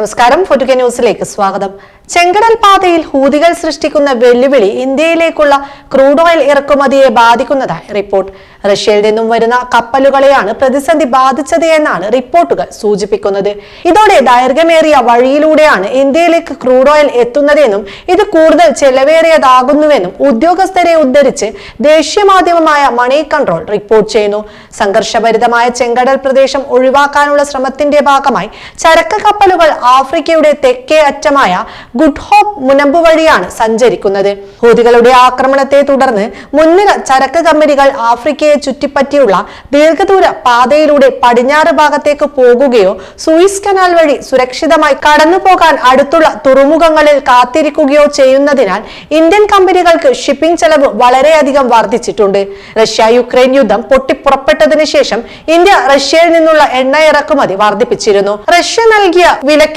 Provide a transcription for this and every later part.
നമസ്കാരം. ഫുറ്റുക ന്യൂസിലേക്ക് സ്വാഗതം. ചെങ്കടൽ പാതയിൽ ഹൂതികൾ സൃഷ്ടിക്കുന്ന വെല്ലുവിളി ഇന്ത്യയിലേക്കുള്ള ക്രൂഡ് ഓയിൽ ഇറക്കുമതിയെ ബാധിക്കുന്നതായി റിപ്പോർട്ട്. റഷ്യയിൽ നിന്നും വരുന്ന കപ്പലുകളെയാണ് പ്രതിസന്ധി ബാധിച്ചത് എന്നാണ് റിപ്പോർട്ടുകൾ സൂചിപ്പിക്കുന്നത്. ഇതോടെ ദൈർഘ്യമേറിയ വഴിയിലൂടെയാണ് ഇന്ത്യയിലേക്ക് ക്രൂഡ് ഓയിൽ എത്തുന്നതെന്നും ഇത് കൂടുതൽ ചെലവേറിയതാകുന്നുവെന്നും ഉദ്യോഗസ്ഥരെ ഉദ്ധരിച്ച് ദേശീയ മാധ്യമമായ മണി കൺട്രോൾ റിപ്പോർട്ട് ചെയ്യുന്നു. സംഘർഷഭരിതമായ ചെങ്കടൽ പ്രദേശം ഒഴിവാക്കാനുള്ള ശ്രമത്തിന്റെ ഭാഗമായി ചരക്ക് കപ്പലുകൾ ആഫ്രിക്കയുടെ തെക്കേ അറ്റമായ ഗുഡ് ഹോപ്പ് മുനമ്പ് വഴിയാണ് സഞ്ചരിക്കുന്നത്. ഹൂതികളുടെ ആക്രമണത്തെ തുടർന്ന് മുൻനിര ചരക്ക് കമ്പനികൾ ആഫ്രിക്കയെ ചുറ്റിപ്പറ്റിയുള്ള ദീർഘദൂര പാതയിലൂടെ പടിഞ്ഞാറ് ഭാഗത്തേക്ക് പോകുകയോ സൂയിസ് കനാൽ വഴി സുരക്ഷിതമായി കടന്നു പോകാൻ അടുത്തുള്ള തുറമുഖങ്ങളിൽ കാത്തിരിക്കുകയോ ചെയ്യുന്നതിനാൽ ഇന്ത്യൻ കമ്പനികൾക്ക് ഷിപ്പിംഗ് ചെലവ് വളരെയധികം വർദ്ധിച്ചിട്ടുണ്ട്. റഷ്യ യുക്രൈൻ യുദ്ധം പൊട്ടിപ്പുറപ്പെട്ടതിന് ശേഷം ഇന്ത്യ റഷ്യയിൽ നിന്നുള്ള എണ്ണ ഇറക്കുമതി വർദ്ധിപ്പിച്ചിരുന്നു. റഷ്യ നൽകിയ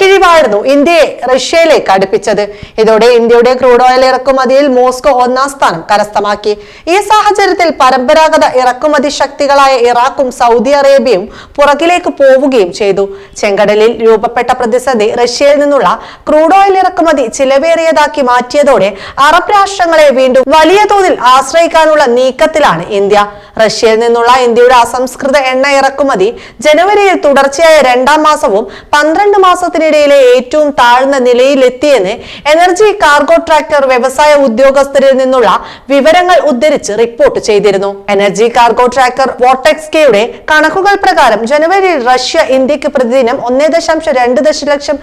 വിലക്കിഴിവായിരുന്നു ഇന്ത്യയെ റഷ്യയിലേക്ക് അടുപ്പിച്ചത്. ഇതോടെ ഇന്ത്യയുടെ ക്രൂഡ് ഓയിൽ ഇറക്കുമതിയിൽ മോസ്കോ ഒന്നാം സ്ഥാനം കരസ്ഥമാക്കി. ഈ സാഹചര്യത്തിൽ പരമ്പരാഗത ഇറക്കുമതി ശക്തികളായ ഇറാഖും സൗദി അറേബ്യയും പുറകിലേക്ക് പോവുകയും ചെയ്തു. ചെങ്കടലിൽ രൂപപ്പെട്ട പ്രതിസന്ധി റഷ്യയിൽ നിന്നുള്ള ക്രൂഡ് ഓയിൽ ഇറക്കുമതി ചിലവേറിയതാക്കി മാറ്റിയതോടെ അറബ് രാഷ്ട്രങ്ങളെ വീണ്ടും വലിയ തോതിൽ ആശ്രയിക്കാനുള്ള നീക്കത്തിലാണ് ഇന്ത്യ. റഷ്യയിൽ നിന്നുള്ള ഇന്ത്യയുടെ അസംസ്കൃത എണ്ണ ഇറക്കുമതി ജനുവരിയിൽ തുടർച്ചയായ രണ്ടാം മാസവും പന്ത്രണ്ട് മാസത്തിനിടയിലെ ഏറ്റവും താഴ്ന്ന നിലയിലെത്തിയെന്ന് എനർജി കാർഗോ ട്രാക്ടർ വ്യവസായ ഉദ്യോഗസ്ഥരിൽ നിന്നുള്ള വിവരങ്ങൾ ഉദ്ധരിച്ച് റിപ്പോർട്ട് ചെയ്തിരുന്നു. എനർജി കാർഗോ ട്രാക്കർ വോട്ടെക്സ്കയുടെ കണക്കുകൾ പ്രകാരം ജനുവരിയിൽ റഷ്യ ഇന്ത്യയ്ക്ക് പ്രതിദിനം ഒന്നേ ദശാംശം രണ്ട് ദശലക്ഷം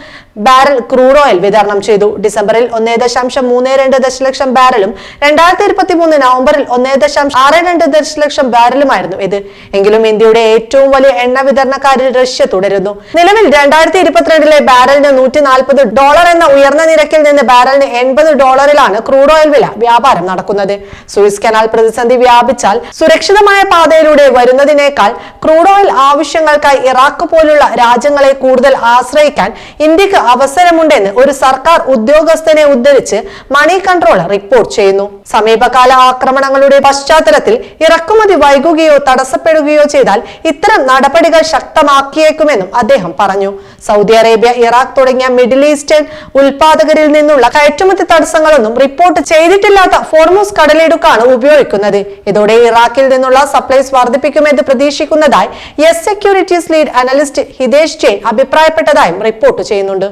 ബാരൽ ക്രൂഡ് ഓയിൽ വിതരണം ചെയ്തു. ഡിസംബറിൽ ഒന്നേ ദശാംശം മൂന്ന് രണ്ട് ദശലക്ഷം ബാരലും രണ്ടായിരത്തി ഇരുപത്തി മൂന്ന് നവംബറിൽ ഒന്നേ ദശാംശം ആറ് രണ്ട് ദശലക്ഷം ബാരലുമായിരുന്നു ഇത്. എങ്കിലും ഇന്ത്യയുടെ ഏറ്റവും വലിയ എണ്ണ വിതരണക്കാരിൽ റഷ്യ തുടരുന്നു. നിലവിൽ രണ്ടായിരത്തി ഇരുപത്തിരണ്ടിലെ ബാരലിന് നൂറ്റി നാൽപ്പത് ഡോളർ എന്ന ഉയർന്ന നിരക്കിൽ നിന്ന് ബാരലിന് എൺപത് ഡോളറിലാണ് ക്രൂഡ് ഓയിൽ വില വ്യാപാരം നടക്കുന്നത്. സൂയിസ് കനാൽ പ്രതിസന്ധി വ്യാപിച്ചാൽ സുരക്ഷിതമായ പാതയിലൂടെ വരുന്നതിനേക്കാൾ ക്രൂഡ് ഓയിൽ ആവശ്യങ്ങൾക്കായി ഇറാഖ് പോലുള്ള രാജ്യങ്ങളെ കൂടുതൽ ആശ്രയിക്കാൻ ഇന്ത്യയ്ക്ക് അവസരമുണ്ടെന്ന് ഒരു സർക്കാർ ഉദ്യോഗസ്ഥനെ ഉദ്ധരിച്ച് മണി കൺട്രോളർ റിപ്പോർട്ട് ചെയ്യുന്നു. സമീപകാല ആക്രമണങ്ങളുടെ പശ്ചാത്തലത്തിൽ ഇറക്കുമതി വൈകുകയോ തടസ്സപ്പെടുകയോ ചെയ്താൽ ഇത്തരം നടപടികൾ ശക്തമാക്കിയേക്കുമെന്നും അദ്ദേഹം പറഞ്ഞു. സൗദി അറേബ്യ ഇറാഖ് തുടങ്ങിയ മിഡിൽ ഈസ്റ്റേൺ ഉൽപാദകരിൽ നിന്നുള്ള കയറ്റുമതി തടസ്സങ്ങളൊന്നും റിപ്പോർട്ട് ചെയ്തിട്ടില്ലാത്ത ഫോർമോസ് കടലിടുക്കാണ് ഉപയോഗിക്കുന്നത്. ഇതോടെ ഇറാഖിൽ നിന്നുള്ള സപ്ലൈസ് വർദ്ധിപ്പിക്കുമെന്ന് പ്രതീക്ഷിക്കുന്നതായി Yes Securities lead analyst Hitesh Jain അഭിപ്രായപ്പെട്ടതായും report ചെയ്യുന്നുണ്ട്.